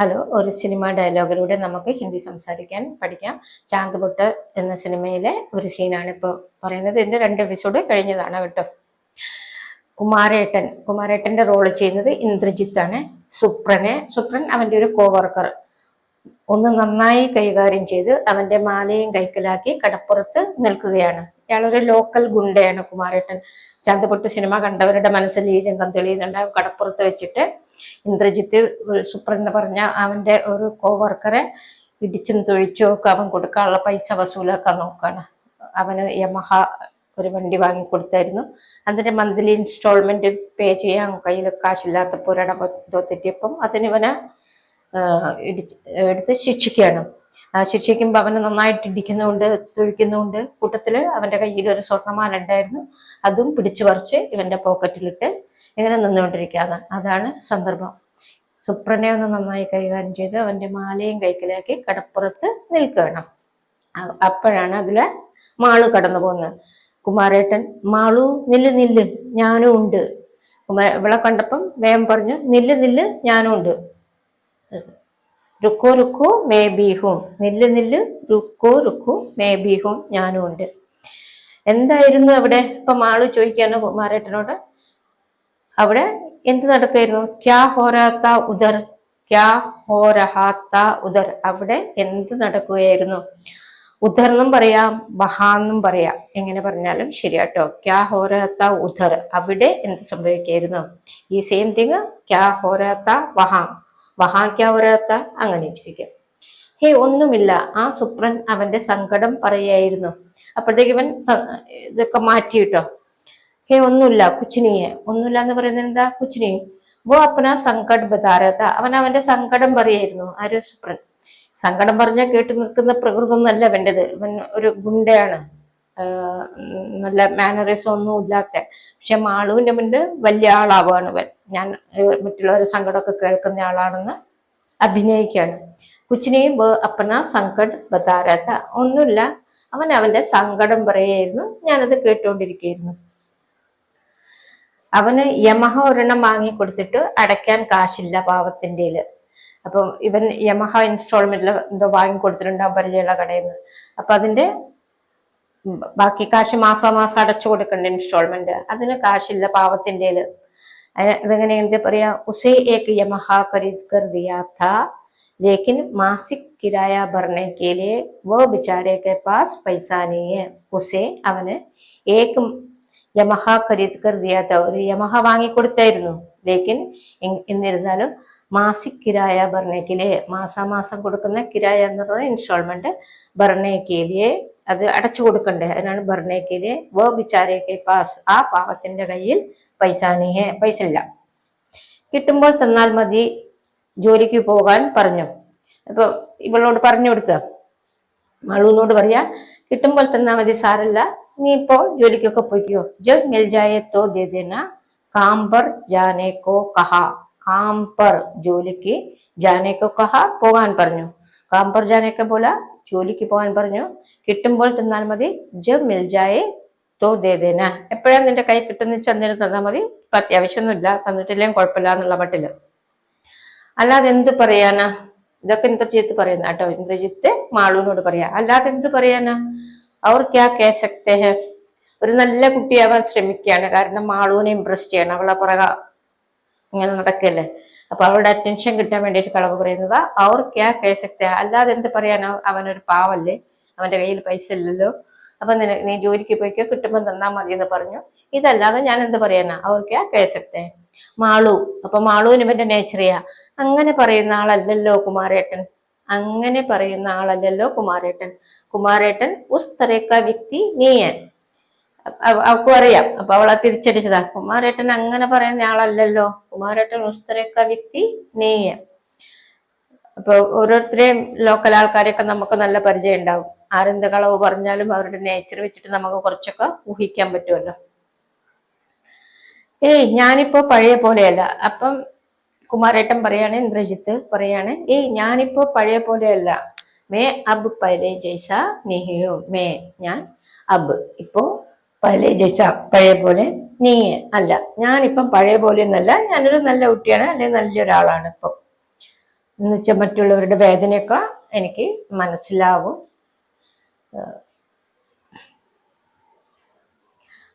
Hello ഒരു cinema ഡയലോഗിലൂടെ നമുക്ക് ഹിന്ദി സംസാരിക്കാൻ പഠിക്കാം. ചാന്ത് പൊട്ട് എന്ന സിനിമയിലെ ഒരു സീനാണ് ഇപ്പോൾ പറയുന്നത്. എന്റെ രണ്ട് എപ്പിസോഡ് കഴിഞ്ഞതാണ് കേട്ടോ. കുമാരേട്ടൻ കുമാരേട്ടന്റെ റോൾ ചെയ്യുന്നത് ഇന്ദ്രജിത്ത് ആണ്. സുപ്രനെ സുപ്രൻ അവന്റെ ഒരു കോവർക്കർ ഒന്ന് നന്നായി കൈകാര്യം ചെയ്ത് അവന്റെ മാലയും കൈക്കലാക്കി കടപ്പുറത്ത് നിൽക്കുകയാണ്. ഇയാളൊരു ലോക്കൽ ഗുണ്ടയാണ് കുമാരേട്ടൻ. ചാന്തുപൊട്ട് സിനിമ കണ്ടവരുടെ മനസ്സിൽ ഈ രംഗം തെളിയുന്നുണ്ടാവും കടപ്പുറത്ത് വെച്ചിട്ട് ഇന്ദ്രജിത്ത് ഒരു സുപ്രൻ പറഞ്ഞ അവന്റെ ഒരു കോവർക്കറെ ഇടിച്ചും തൊഴിച്ചും ഒക്കെ അവൻ കൊടുക്കാനുള്ള പൈസ വസൂലാക്കാൻ നോക്കാണ്. അവന് യമഹ ഒരു വണ്ടി വാങ്ങി കൊടുത്തായിരുന്നു. അതിന്റെ മന്ത്ലി ഇൻസ്റ്റാൾമെന്റ് പേ ചെയ്യാൻ കയ്യിൽ കാശില്ലാത്തപ്പോൾ ഒരിടം തെറ്റിയപ്പം അതിനിവനെ ഇടിച്ച് എടുത്ത് ശിക്ഷിക്കുകയാണ്. ശിക്ഷിക്കുമ്പോൾ അവന് നന്നായിട്ട് ഇടിക്കുന്നുണ്ട് തൊഴിക്കുന്നുണ്ട് കൂട്ടത്തിൽ അവന്റെ കയ്യിൽ ഒരു സ്വർണമാല ഉണ്ടായിരുന്നു. അതും പിടിച്ചു പറിച്ച് ഇവന്റെ പോക്കറ്റിലിട്ട് ഇങ്ങനെ നിന്നുകൊണ്ടിരിക്കുകയാണ്. അതാണ് സന്ദർഭം. സുപ്രനെ ഒന്ന് നന്നായി കൈകാര്യം ചെയ്ത് അവന്റെ മാലയും കൈക്കലാക്കി കടപ്പുറത്ത് നിൽക്കുകയാണ്. അ- അപ്പോഴാണ് അതിലെ മാളു കടന്നു പോകുന്നത്. കുമാരേട്ടൻ മാളു നില്ല് നില്ല് ഞാനും ഉണ്ട്. കുമാര ഇവളെ കണ്ടപ്പം വേഗം പറഞ്ഞു നില്ല് നില്ല് ഞാനും ഉണ്ട്. രുക്കോ റുക്കു മേ ബീഹും നില്ല് നില്ല് രുക്കോ റുക്കു മേ ബീഹും ഞാനും ഉണ്ട്. എന്തായിരുന്നു അവിടെ? ഇപ്പൊ മാളു ചോദിക്കാണ് കുമാരേട്ടനോട്. അവിടെ എന്ത് നടക്കായിരുന്നു ക്യാ ഹോരാത്ത ഉദർ ക്യാ ഹോരഹാത്ത ഉദർ. അവിടെ എന്ത് നടക്കുകയായിരുന്നു? ഉദർ എന്നും പറയാം ബഹാന്നും പറയാം. എങ്ങനെ പറഞ്ഞാലും ശരിയാട്ടോ. ക്യാ ഹോരാത്ത ഉദർ. അവിടെ എന്ത് സംഭവിക്കായിരുന്നു ഈ സെയിം തിങ് ക്യാ ഹോരാത്ത വഹാം വഹാ ക്യാ ഹോരാത്ത അങ്ങനെ ഇരിക്കും ഹേ ഒന്നുമില്ല. ആ സുപ്രൻ അവന്റെ സങ്കടം പറയായിരുന്നു അപ്പോഴത്തേക്ക് ഇവൻ ഇതൊക്കെ മാറ്റിയിട്ടോ ഹേ ഒന്നുമില്ല. കുച്ചിനിയെ. ഒന്നുമില്ല എന്ന് പറയുന്നത് എന്താ? കുച്ചിനി വോ അപ്പന സങ്കട് ബതാരത്ത അവൻ അവന്റെ സങ്കടം പറയായിരുന്നു ആര് സുപ്രൻ. സങ്കടം പറഞ്ഞാൽ കേട്ട് നിൽക്കുന്ന പ്രകൃതമൊന്നല്ല അവന്റെത് അവൻ ഒരു ഗുണ്ടയാണ്. നല്ല മാനറിസം ഒന്നും ഇല്ലാത്ത പക്ഷെ മാളുവിന്റെ മുന്നിൽ വലിയ ആളാവാണ് ഇവൻ. ഞാൻ മറ്റുള്ളവരെ സങ്കടമൊക്കെ കേൾക്കുന്ന ആളാണെന്ന് അഭിനയിക്കുകയാണ്. കുച്ചിനെയും അപ്പന സങ്കട് ബതാരത്ത ഒന്നുമില്ല അവൻ അവന്റെ സങ്കടം പറയായിരുന്നു ഞാനത് കേട്ടുകൊണ്ടിരിക്കുകയായിരുന്നു. അവന് യമഹ ഒരെണ്ണം വാങ്ങി കൊടുത്തിട്ട് അടയ്ക്കാൻ കാശില്ല പാവത്തിന്റെ അപ്പം ഇവൻ യമഹ ഇൻസ്റ്റാൾമെന്റിൽ എന്തോ വാങ്ങി കൊടുത്തിട്ടുണ്ടാവും പരിചയമുള്ള കടയിൽ നിന്ന്. അപ്പൊ അതിന്റെ ഉം ബാക്കി കാശ് മാസം മാസം അടച്ചു കൊടുക്കേണ്ട ഇൻസ്റ്റാൾമെന്റ് അതിന് കാശില്ല പാവത്തിന്റെ അതെങ്ങനെ എന്താ പറയാ ഉസേ ഏക് യമഹ മാസിക് കിരായ ഭർണെ വോ ബിചാരേക്കെ പാസ് പൈസ നീയെ. ഉസേ അവന് ഏക് യമഹ ഖരീദ് കർ ദിയാ ഒരു യമഹ വാങ്ങിക്കൊടുത്തായിരുന്നു. ലേക്കിൻ എന്നിരുന്നാലും മാസിക് കിരായ ഭർണേക്കിലെ മാസാമാസം കൊടുക്കുന്ന കിരായ എന്ന് പറഞ്ഞ ഇൻസ്റ്റാൾമെന്റ് ഭർണേക്കിലെ അത് അടച്ചു കൊടുക്കണ്ടേ? അതിനാണ് ഭരണക്കിലെ വോ ബിച്ചാരേക്കെ പാസ് ആ പാവത്തിന്റെ കയ്യിൽ പൈസ നീഹേ പൈസ ഇല്ല. കിട്ടുമ്പോൾ തന്നാൽ മതി ജോലിക്ക് പോകാൻ പറഞ്ഞു. അപ്പൊ ഇവളോട് പറഞ്ഞു കൊടുക്കുക. മളുവിനോട് പറയാ കിട്ടുമ്പോൾ തന്നാൽ മതി സാരല്ല. നീ ഇപ്പോ ജോലിക്കൊക്കെ പോയിക്കോ. ജോ മിൽ ജായേ തോ ദേ ദേന കാം പർ ജാനെ കോ കഹ. കാം പർ ജോലിക്ക് ജാനേക്കോ കഹ പോകാൻ പറഞ്ഞു. കാം പർ പോലെ കോ പോല ജോലിക്ക് പോകാൻ പറഞ്ഞു. കിട്ടുമ്പോൾ തന്നാൽ മതി. ജബ് മിൽജായെ തോ ദേ ദേന എപ്പോഴാണ് നിന്റെ കൈ കിട്ടുന്ന ചന്ദ്രൻ തന്നാൽ മതി. ഇപ്പൊ അത്യാവശ്യമൊന്നുമില്ല. തന്നിട്ടില്ലെങ്കിൽ കുഴപ്പമില്ല എന്നുള്ള മട്ടിൽ. അല്ലാതെ എന്ത് പറയാനാ? ഇതൊക്കെ ഇന്ദ്രജിത്ത് പറയുന്ന കേട്ടോ. ഇന്ദ്രജിത്ത് മാളുവിനോട് പറയാ. അല്ലാതെ എന്ത് പറയാനാ? അവർ ക്യാ ഹെ ഒരു നല്ല കുട്ടിയാവാൻ ശ്രമിക്കുകയാണ്. കാരണം മാളുവിനെ ഇമ്പ്രസ് ചെയ്യണം. അവളെ പുറക ഇങ്ങനെ നടക്കല്ലേ? അപ്പൊ അവരുടെ അറ്റൻഷൻ കിട്ടാൻ വേണ്ടിയിട്ട് കളവ് പറയുന്നതാ അവർ ക്യാ കേസക്തി അല്ലാതെ എന്ത് പറയാനോ? അവനൊരു പാവല്ലേ? അവന്റെ കയ്യിൽ പൈസ ഇല്ലല്ലോ. അപ്പൊ നീ ജോലിക്ക് പോയിക്കോ കിട്ടുമ്പോൾ തന്നാ മതി എന്ന് പറഞ്ഞു. ഇതല്ലാതെ ഞാൻ എന്ത് പറയാനാ? അവർ ക്യാ കേസക്തേ മാളു. അപ്പൊ മാളുവിന് ഇവന്റെ നേച്ചറിയാ അങ്ങനെ പറയുന്ന ആളല്ലല്ലോ കുമാരേട്ടൻ. അങ്ങനെ പറയുന്ന ആളല്ലല്ലോ കുമാരേട്ടൻ. കുമാരേട്ടൻ ഉസ് തരേക്ക വ്യക്തി നീയൻ. അവൾക്കും അറിയാം. അപ്പൊ അവളെ തിരിച്ചടിച്ചതാ. കുമാരേട്ടൻ അങ്ങനെ പറയുന്ന ആളല്ലല്ലോ. കുമാരേട്ടൻ ഉസ്തരക്ക വ്യക്തി നെയ്യ. അപ്പൊ ഓരോരുത്തരെയും ലോക്കൽ ആൾക്കാരെയൊക്കെ നമുക്ക് നല്ല പരിചയം ഉണ്ടാവും. ആരെന്ത് കളവ് പറഞ്ഞാലും അവരുടെ നേച്ചർ വെച്ചിട്ട് നമുക്ക് കുറച്ചൊക്കെ ഊഹിക്കാൻ പറ്റുമല്ലോ. ഏയ് ഞാനിപ്പോ പഴയ പോലെയല്ല. അപ്പം കുമാരേട്ടൻ പറയാണ് ഇന്ദ്രജിത്ത് പറയാണ് ഏയ് ഞാനിപ്പോ പഴയ പോലെയല്ല. മേ അബ് പഴയ ജയ്സ നിഹിയോ. മേ ഞാൻ അബ്. ഇപ്പോ പഴയ ജയിച്ച പഴയ പോലെ നീ അല്ല. ഞാനിപ്പം പഴയ പോലെ ഒന്നല്ല. ഞാനൊരു നല്ല കുട്ടിയാണ് അല്ലെങ്കിൽ നല്ലൊരാളാണ് ഇപ്പൊ. എന്ന് വെച്ചാൽ മറ്റുള്ളവരുടെ വേദനയൊക്കെ എനിക്ക് മനസ്സിലാവും.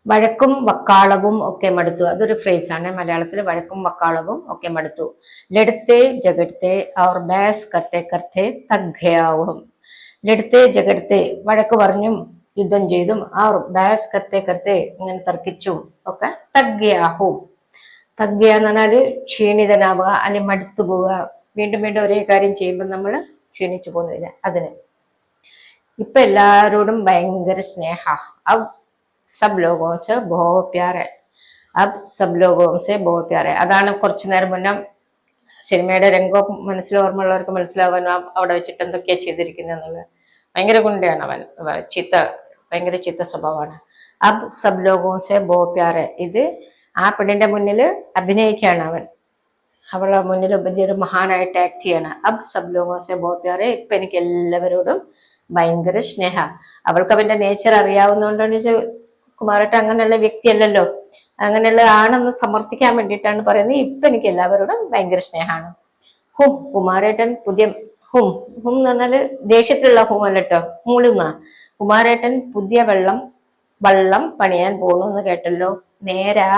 വഴക്കും വക്കാളവും ഒക്കെ മടുത്തു. അതൊരു ഫ്രേസ് ആണ്. മലയാളത്തിൽ വഴക്കും വക്കാളവും ഒക്കെ മടുത്തു. ലടുത്തെ ജഗടുത്തെ അവർ ബാസ് കർത്തേ കർത്തേ തഗ്ഗയാവും ലടുത്തെ ജഗടുത്തെ വഴക്ക് പറഞ്ഞും യുദ്ധം ചെയ്തും അവർ ബാസ് കത്തെ കത്തെ ഇങ്ങനെ തർക്കിച്ചും. ഒക്കെ തഗ്യാഹും. തഗ്യ എന്ന് പറഞ്ഞാൽ ക്ഷീണിതനാവുക അല്ലെ മടുത്തു പോവുക. വീണ്ടും വീണ്ടും ഒരേ കാര്യം ചെയ്യുമ്പോൾ നമ്മൾ ക്ഷീണിച്ചു പോകുന്നില്ല അതിന്. ഇപ്പൊ എല്ലാരോടും ഭയങ്കര സ്നേഹ. അബ് സബ് ലോകോസ് ബഹോ പ്യാറെ അബ് സബ് ലോകോസ് ബഹോ പ്യാറെ അതാണ് കുറച്ചു നേരം മുന്നേ സിനിമയുടെ രംഗം മനസ്സിൽ ഓർമ്മയുള്ളവർക്ക് മനസ്സിലാവാനും അവിടെ വെച്ചിട്ട് എന്തൊക്കെയാ ചെയ്തിരിക്കുന്നത് ഭയങ്കര ഗുണ്ടയാണ് അവൻ. ചീത്ത ഭയങ്കര ചിത്ത സ്വഭാവമാണ്. അബ് സബ് ലോകവും സെ ബോ പ്യാറെ ഇത് ആ പെണ്ണിന്റെ മുന്നിൽ അഭിനയിക്കുകയാണ് അവൻ. അവളെ മുന്നിൽ വലിയൊരു മഹാനായിട്ട് ആക്ട് ചെയ്യാണ്. അബ് സബ് ലോകവും സെ ബോ പ്യാറെ ഇപ്പൊ എനിക്ക് എല്ലാവരോടും ഭയങ്കര സ്നേഹ. അവൾക്ക് അവന്റെ നേച്ചർ അറിയാവുന്നതുകൊണ്ടാണ് ഇത് കുമാരേട്ടൻ അങ്ങനെയുള്ള വ്യക്തിയല്ലല്ലോ. അങ്ങനെയുള്ള ആണെന്ന് സമർത്ഥിക്കാൻ വേണ്ടിയിട്ടാണ് പറയുന്നത്. ഇപ്പൊ എനിക്ക് എല്ലാവരോടും ഭയങ്കര സ്നേഹമാണ്. ഹും കുമാരേട്ടൻ പുതിയ ഹും. ഹും എന്ന് പറഞ്ഞാൽ ദേഷ്യത്തിലുള്ള ഹും അല്ല കേട്ടോ മൂളുന്ന. കുമാരേട്ടൻ പുതിയ വെള്ളം വള്ളം പണിയാൻ പോകുന്നു എന്ന് കേട്ടല്ലോ. നേരാ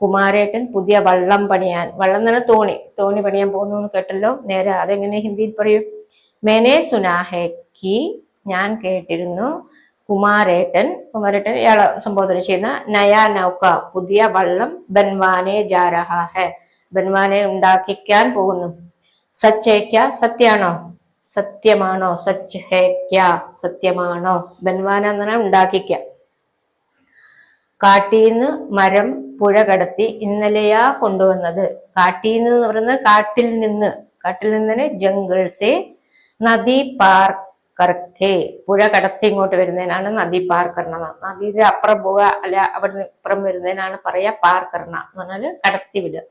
കുമാരേട്ടൻ പുതിയ വള്ളം പണിയാൻ വള്ളം പറഞ്ഞാൽ തോണി തോണി പണിയാൻ പോകുന്നു എന്ന് കേട്ടല്ലോ. നേരെ അതെങ്ങനെ ഹിന്ദിയിൽ പറയും? മേനെ സുനാഹയ്ക്ക് ഞാൻ കേട്ടിരുന്നു കുമാരേട്ടൻ കുമാരേട്ടൻ ഇയാളെ സംബോധന ചെയ്യുന്ന നയാ നൗക്ക പുതിയ വള്ളം ബൻവാനെ ജാരഹ ബൻവാനെ ഉണ്ടാക്കിക്കാൻ പോകുന്നു. സച്ചേക്ക സത്യാണോ? സത്യമാണോ? സച്ച് ഹേ ക്യാ സത്യമാണോ? ബൻവാന എന്ന് പറഞ്ഞാൽ ഉണ്ടാക്കിക്ക കാട്ടീന്ന് മരം പുഴ കടത്തി ഇന്നലെയാ കൊണ്ടുവന്നത്. കാട്ടീന്ന് എന്ന് പറയുന്നത് കാട്ടിൽ നിന്ന്. കാട്ടിൽ നിന്ന് ജംഗിൾസെ നദി പാർ കറക്കെ പുഴ കടത്തി ഇങ്ങോട്ട് വരുന്നതിനാണ് നദി പാർ കർണ നദിയുടെ അപ്പുറം പോവുക അല്ല അവിടെ ഇപ്പുറം വരുന്നതിനാണ് പറയാ പാർ കർണ എന്ന് പറഞ്ഞാൽ കടത്തി വിടുക.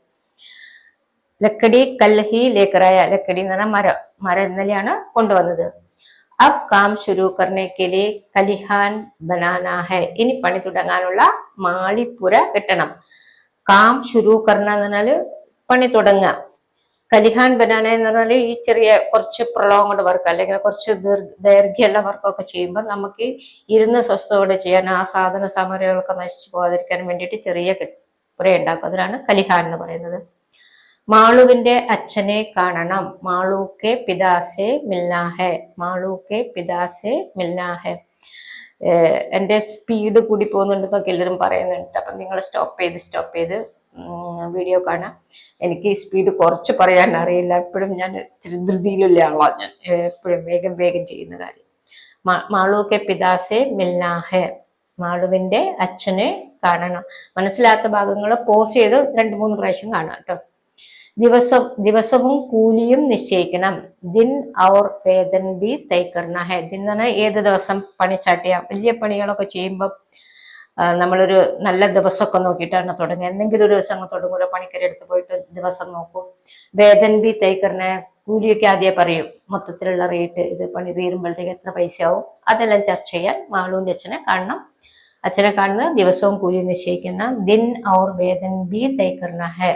ലക്കടി കൽഹി ലേക്കറായ ലക്കടി എന്ന് പറഞ്ഞ മരം മരം ഇന്നലെയാണ് കൊണ്ടുവന്നത്. അബ് കാം ശുരു കർണേക്കിലെ കലിഹാൻ ബനാന ഹെ. ഇനി പണി തുടങ്ങാനുള്ള മാളിപ്പുര കെട്ടണം. കാം ശുരു കർണ എന്ന് പറഞ്ഞാൽ പണി തുടങ്ങുക. കലിഹാൻ ബനാന എന്ന് പറഞ്ഞാൽ ഈ ചെറിയ കുറച്ച് പ്രളോങ്ങോട് വർക്ക് അല്ലെങ്കിൽ കുറച്ച് ദീർ ദൈർഘ്യമുള്ള വർക്കൊക്കെ ചെയ്യുമ്പോൾ നമുക്ക് ഇരുന്ന് സ്വസ്ഥതയോടെ ചെയ്യാൻ ആ സാധന സാമഗ്രികളൊക്കെ നശിച്ചു പോകാതിരിക്കാൻ വേണ്ടിയിട്ട് ചെറിയ പുര ഉണ്ടാക്കും അതിനാണ് കലിഹാൻ എന്ന് പറയുന്നത്. മാളുവിന്റെ അച്ഛനെ കാണണം. മാളൂക്കെ പിതാസെ മില്ലാഹെ മാളൂക്കെ പിതാസെ മില്ലാഹെ എന്റെ സ്പീഡ് കൂടി പോകുന്നുണ്ടെന്നൊക്കെ എല്ലാവരും പറയുന്നുണ്ട്. അപ്പം നിങ്ങൾ സ്റ്റോപ്പ് ചെയ്ത് സ്റ്റോപ്പ് ചെയ്ത് വീഡിയോ കാണാം. എനിക്ക് സ്പീഡ് കുറച്ച് പറയാൻ അറിയില്ല. എപ്പോഴും ഞാൻ ധൃതിയിലുള്ള ആളാണ് ഞാൻ. എപ്പോഴും വേഗം വേഗം ചെയ്യുന്ന കാര്യം. മാ- മാളൂക്കെ പിതാസെ മില്ലാഹെ മാളുവിന്റെ അച്ഛനെ കാണണം. മനസ്സിലാത്ത ഭാഗങ്ങൾ പോസ് ചെയ്ത് രണ്ട് മൂന്ന് പ്രാവശ്യം കാണാം കേട്ടോ. ദിവസം ദിവസവും കൂലിയും നിശ്ചയിക്കണം. ദിൻ ഔർ വേതൻ ബി തൈക്കർണ ഹെ. ദിൻ എന്ന് പറഞ്ഞാൽ ഏത് ദിവസം പണി സ്റ്റാർട്ട് വലിയ പണികളൊക്കെ ചെയ്യുമ്പോൾ നമ്മളൊരു നല്ല ദിവസമൊക്കെ നോക്കിയിട്ടാണ് തുടങ്ങുക. എന്തെങ്കിലും ഒരു ദിവസം അങ്ങ് തുടങ്ങൂല പണിക്കരെ എടുത്ത് പോയിട്ട് ദിവസം നോക്കും. വേതൻ ബി തൈക്കറിന കൂലിയൊക്കെ ആദ്യമേ പറയും. മൊത്തത്തിലുള്ള റേറ്റ് ഇത് പണി തീരുമ്പോഴത്തേക്ക് എത്ര പൈസ ആവും അതെല്ലാം ചർച്ച ചെയ്യാൻ മാളൂന്റെ അച്ഛനെ കാണണം. അച്ഛനെ കാണുന്നത് ദിവസവും കൂലി നിശ്ചയിക്കുന്ന ദിൻ ഔർ വേതൻ ബി തൈക്കർണ ഹെ.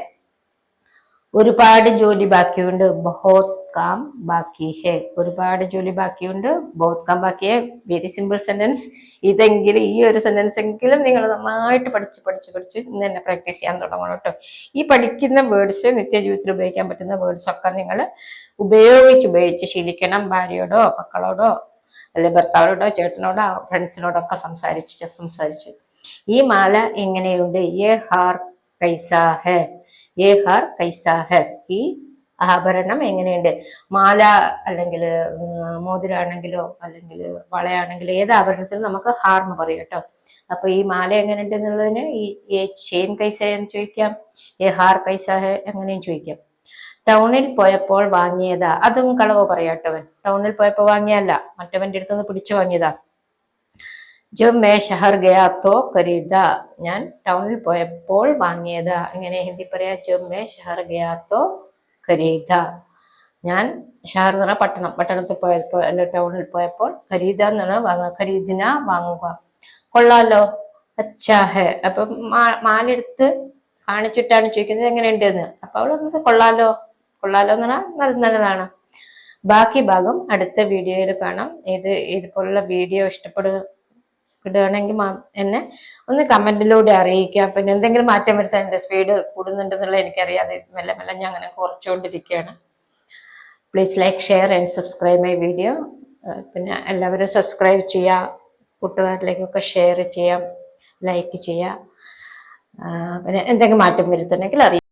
ഒരുപാട് ജോലി ബാക്കിയുണ്ട്. ബഹോത് കാം ബാക്കി ഹെ. ഒരുപാട് ജോലി ബാക്കിയുണ്ട്. ബഹോത് കാം ബാക്കി ഹെ. വെരി സിമ്പിൾ സെന്റൻസ് ഇതെങ്കിലും ഈ ഒരു സെന്റൻസ് എങ്കിലും നിങ്ങൾ നന്നായിട്ട് പഠിച്ച് പഠിച്ച് പഠിച്ച് ഇന്ന് തന്നെ പ്രാക്ടീസ് ചെയ്യാൻ തുടങ്ങണം കേട്ടോ. ഈ പഠിക്കുന്ന വേർഡ്സ് നിത്യജീവിതത്തിൽ ഉപയോഗിക്കാൻ പറ്റുന്ന വേർഡ്സ് ഒക്കെ നിങ്ങൾ ഉപയോഗിച്ച് ഉപയോഗിച്ച് ശീലിക്കണം. ഭാര്യയോടോ മക്കളോടോ അല്ലെ ഭർത്താവിനോടോ ചേട്ടനോടോ ഫ്രണ്ട്സിനോടോ ഒക്കെ സംസാരിച്ച് സംസാരിച്ച്. ഈ മാല എങ്ങനെയുണ്ട്? ഏ ഹാർ പൈസ ഹെ. ഏ കൈസാഹർ ഈ ആഭരണം എങ്ങനെയുണ്ട്? മാല അല്ലെങ്കിൽ മോതിരാണെങ്കിലോ അല്ലെങ്കിൽ വളയാണെങ്കിലോ ഏത് ആഭരണത്തിലും നമുക്ക് ഹാർ എന്ന് പറയും കേട്ടോ. അപ്പൊ ഈ മാല എങ്ങനെയുണ്ട് എന്നുള്ളതിന് ഈ ഏ ചെയിൻ കൈസ എന്ന് ചോദിക്കാം ഏ ഹാർ കൈസ എങ്ങനെയും ചോദിക്കാം. ടൗണിൽ പോയപ്പോൾ വാങ്ങിയതാ. അതും കളവ് പറയാട്ടവൻ ടൗണിൽ പോയപ്പോൾ വാങ്ങിയല്ല മറ്റവന്റെ അടുത്തുനിന്ന് പിടിച്ചു വാങ്ങിയതാ. ജോ മേ ഷഹർ ഗയാ തോ കരീദ ഞാൻ ടൗണിൽ പോയപ്പോൾ വാങ്ങിയത്. ഇങ്ങനെ ഹിന്ദി പറയാ ജോ മേ ഷഹർ ഗയാ തോ കരീദ ഞാൻ ഷഹർ എന്ന് പറഞ്ഞാൽ പട്ടണം. പട്ടണത്തിൽ പോയപ്പോൾ അല്ല ടൗണിൽ പോയപ്പോൾ ഖരീദ പറഞ്ഞാൽ വാങ്ങുക ഖരീദിന വാങ്ങുക. കൊള്ളാലോ? അച്ഛാ ഹെ. അപ്പം മാ- മാലെടുത്ത് കാണിച്ചിട്ടാണ് ചോദിക്കുന്നത് എങ്ങനെയുണ്ട് എന്ന് അപ്പൊ അവൾ പറഞ്ഞത് കൊള്ളാലോ? കൊള്ളാലോ എന്ന് പറഞ്ഞാൽ നല്ല നല്ലതാണ്. ബാക്കി ഭാഗം അടുത്ത വീഡിയോയിൽ കാണാം. ഇത് ഇതുപോലുള്ള വീഡിയോ ഇഷ്ടപ്പെടുകയാണെങ്കിൽ എന്നെ ഒന്ന് കമന്റിലൂടെ അറിയിക്കുക. പിന്നെ എന്തെങ്കിലും മാറ്റം വരുത്താൻ എന്റെ സ്പീഡ് കൂടുന്നുണ്ടെന്നുള്ള എനിക്കറിയാതെ മെല്ലെ മെല്ലെ ഞാൻ അങ്ങനെ കുറച്ചുകൊണ്ടിരിക്കുകയാണ്. Please like share and subscribe my video പിന്നെ എല്ലാവരും സബ്സ്ക്രൈബ് ചെയ്യുക. കൂട്ടുകാരിലേക്കൊക്കെ ഷെയർ ചെയ്യാം ലൈക്ക് ചെയ്യാം പിന്നെ എന്തെങ്കിലും മാറ്റം വരുത്തണമെങ്കിൽ അറിയാം